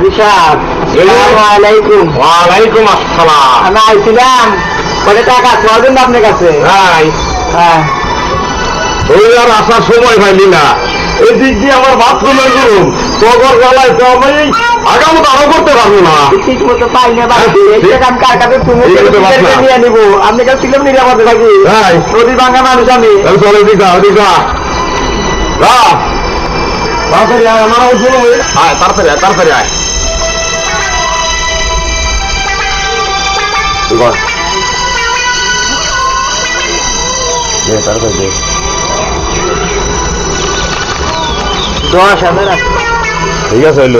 হাজি সাহেব আলাইকুম। ওয়ালাইকুম আসসালাম। আমি আইছিলাম। কত টাকা ছয় আপনার কাছে। ভাই। হ্যাঁ। ওই আর আসার সময় পাইলি না। এদিক দিয়ে আমার বাথরুমের রুম তগর গলায় তো আমি আগামত আরও করতে পারব না। ঠিক মতো পাই না কার কাছে তুমি না। নিয়ে নিবো। আপনি কাছে ছিলাম নিরাপদে থাকি। নদী ভাঙা মানুষ আমি। চলো আয়। যা। তাড়াতাড়ি আয়, আমার তাড়াতাড়ি আয়, তাড়াতাড়ি আয়। দে, তাড়াতাড়ি দে। দশ হাজার আছে। ঠিক আছে হইল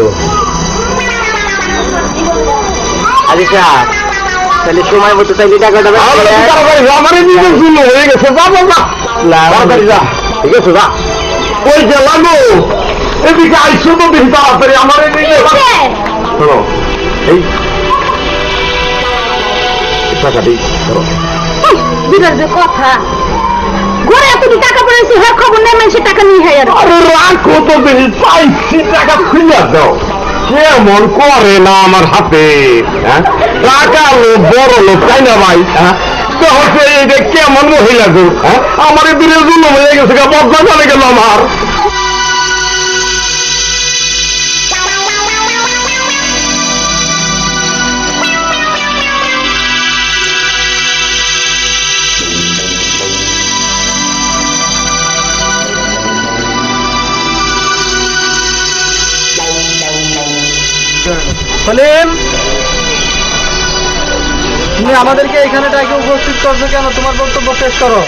হাজি সাহেব তাহলে সময় মতো তাইলে টাকা দেবে আমার তাড়াতাড়ি যা, আমার এদিকে শূন্য হয়ে গেছে যা যা তাড়াতাড়ি যা। ঠিক আছে যা। ওই যে লাগো এদিকে আইসো তো বেশি তাড়াতাড়ি আমার এদিকে শোনো এই টাকা দিই বিরাট কথা। ঘরে এতটি টাকা পড়েছে হ্যাঁ খবর নেই মানুষের টাকা নিয়ে হয় আর। রাখো তো বেশি পাইছি টাকা খুলে দাও। কেমন করে না আমার হাতে হ্যাঁ? টাকা লোক বড় লোক তাই না ভাই হ্যাঁ? হচ্ছে কেমন মহিলা গো আমার জুলো হয়ে গেছে বদলা চলে গেল আমার। সলিম তুমি আমাদেরকে এখানে ডাকে উপস্থিত করছ কেন? তোমার বক্তব্য শেষ করো।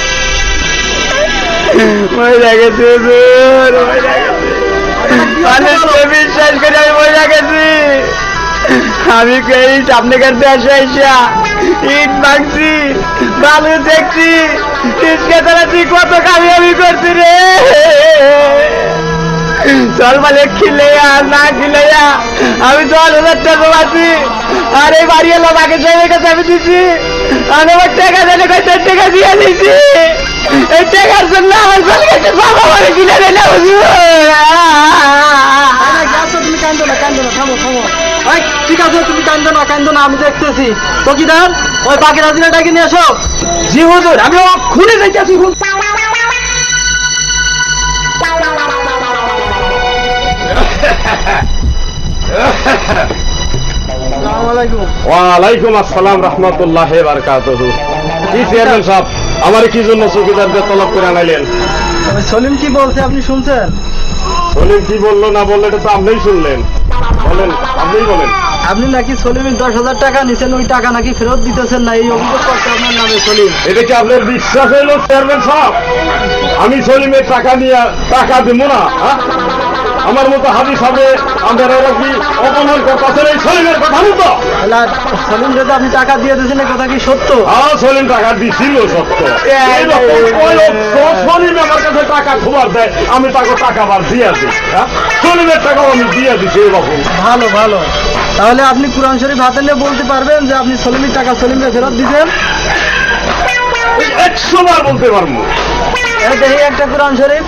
বিশ্বাস করে আমি গেছি আমি এই সামনে কাছে আসে আইসা ইট ভাঙছি বালু দেখছি মতো কামিয়াবি করছি রে। চল মানে খিলেয়া, না খিলেয়া আমি দশ হাজার টাকা পাচ্ছি আর এই বাড়ি এলো বাকি সবাই কাছে আমি দিছি। আর আমার টাকা দিলে কত টাকা দিয়ে দিছি? এই টাকার জন্য আমার চলে গেছে, বাবা মানে কিনে দিলে তুমি, কান্দো না কান্দো না, থামো থামো। ঠিক আছে, তুমি কান্দো না কান্দো না, আমি দেখতেছি। চকিদার ওই বাকি রাজিনা ডাকে নিয়ে আসো জি হুজুর আমি খুলে যাইতেছি ওয়ালাইকুম আসসালাম রহমতুল্লাহ বারকাতুহু। কি চেয়ারম্যান সাহেব আমার কি জন্য তলব করে আনাইলেন? সলিম কি বলছে আপনি শুনছেন? সলিম কি বলল না বলল এটা তো আপনিই শুনলেন। বলেন আপনিই বলেন। আপনি নাকি সলিমের দশ হাজার টাকা নিছেন ওই টাকা নাকি ফেরত দিতেছেন না এই অভিযোগ করছে আপনার নামে সলিম। এটা কি আপনার বিশ্বাস হইল চেয়ারম্যান সাহেব? আমি সলিমের টাকা নিয়ে টাকা দিব না হ্যাঁ? আমার মতো সাহেবে আপনারা ওরা কি অপমান করতেছেন এই সলিমের কথা মতো সলিম যদি আপনি টাকা দিয়ে দিয়েছেন কথা কি সত্য? হ্যাঁ সলিম টাকা দিছিল সত্য। সলিম আমার কাছে টাকা খোবার দেয় আমি তাকে টাকা বার দিয়ে দিই হ্যাঁ? সলিমের টাকাও আমি দিয়ে দিছি এরকম। ভালো ভালো। তাহলে আপনি কোরআন শরীফ হাতে নিয়ে বলতে পারবেন যে আপনি সলিমের টাকা সলিমকে ফেরত দিতেন একশো বার বলতে পারব। এই দেখি একটা কোরআন শরীফ।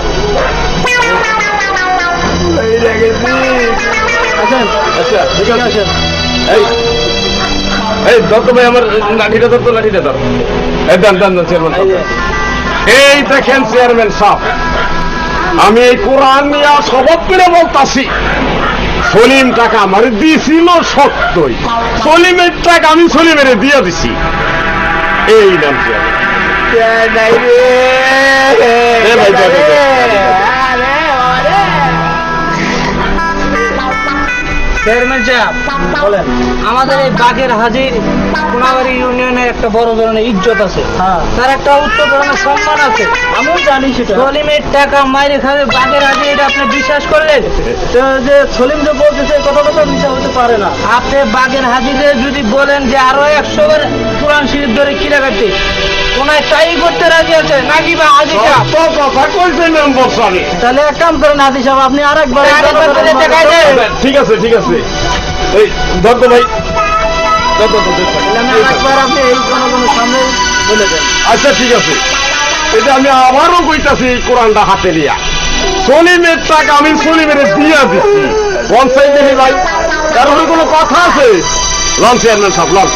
আচ্ছা ঠিক আছে এই এই দত্ত ভাই আমার লাঠিটা ধর তো লাঠিটা ধর এই দেন দেন দেন চেয়ারম্যান এই দেখেন চেয়ারম্যান সাহেব আমি এই কোরআন নিয়ে শপথ করে বলতাছি সলিম টাকা আমার দিছিল সত্যই সলিমের টাকা আমি সলিমের দিয়ে দিছি এই নাম চেয়ারম্যান ভাই, চেয়ারম্যান সাহেব বলেন। আমাদের এই বাঘের হাজির কোনাবাড়ি ইউনিয়নের একটা বড় ধরনের ইজ্জত আছে। হ্যাঁ। তার একটা উচ্চ ধরনের সম্মান আছে। আমিও জানি সেটা। সলিমের টাকা মাইরে খাবে বাঘের হাজির এটা আপনি বিশ্বাস করলেন? তো যে সলিম যে বলতেছে কথাটা তো মিথ্যা হতে পারে না। আপনি বাঘের হাজিরে যদি বলেন যে আরও একশো বার কোরআন শরীফ ধরে কি লাগাতে ওনায় তাই করতে রাজি আছে? নাকি বা সত্য কথা তাহলে এক কাম করেন হাতি সাহেব আপনি আরেকবার। ঠিক আছে ঠিক আছে। এই দত্ত ভাই। দত্ত দত্ত তাহলে আমি আরেকবার আপনি এই কোনো কোনো সামনে বলে দেন। আচ্ছা ঠিক আছে। এটা আমি আবারও কইতাছি কোরআনটা হাতে নিয়া। সলিমের টাকা আমি সলিমের দিয়া দিচ্ছি পঞ্চায়েত দেখি ভাই তার কোনো কথা আছে? লন চেয়ারম্যান সাহেব লন।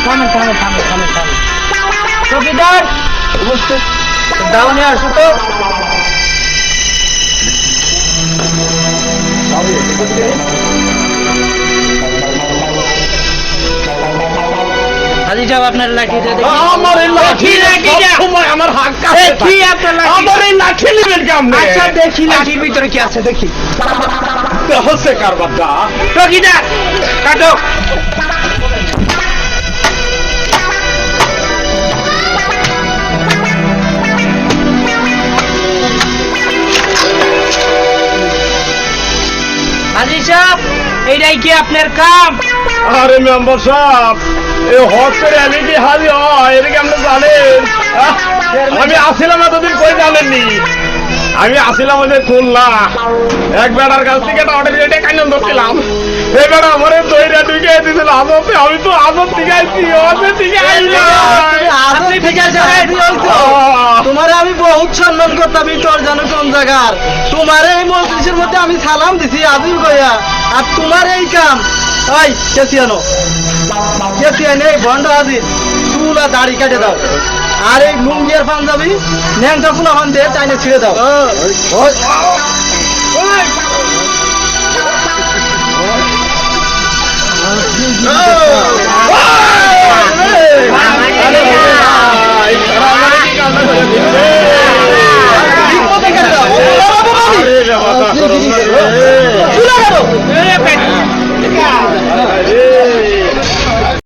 থামেন থামেন থামেন থামেন থামেন চকিদার উপস্থিত দাউনে আসো তো। হাজি সাহেব আপনার দেখি আমার লাঠি লাঠি, লাঠি, সময় আমার হাত কাছে দেখি আপনার লাঠি। আমার এই লাঠি নেবেন কেমনে? আচ্ছা দেখি লাঠির ভিতরে কি আছে দেখি। হচ্ছে কারবারটা। চকিদার কাটো। সাহেব এইটাই কি আপনার কাম? আরে মেম্বার সাহেব এই হট করে আমি কি হাজি হয় এটা কি আপনি জানেন। আমি আসিলাম এতদিন কই জানেননি? আমি আসিলাম যে খুলনা। এক বেড়ার কাছ থেকে একটা অর্ডার এটা কান্ড ধরছিলাম। এই বেড়া আমার দইরা ঢুকে দিয়েছিল। আজতে আমি তো আজত থেকে আইলাম আপনি ঠিক আছে আমি বহুত সম্মান করতাম তোর জানো কোন জায়গার তোমার এই মজলিসের মধ্যে আমি সালাম দিছি আজির কইয়া আর তোমার এই কাম ওই কেসিয়ানো কেসিয়ান এই ভণ্ড চুল আর দাড়ি কেটে দাও। আর এই লুঙ্গি আর পাঞ্জাবি ন্যাংটা ফুলা ফান দিয়ে চাইনে ছিঁড়ে দাও। ওই।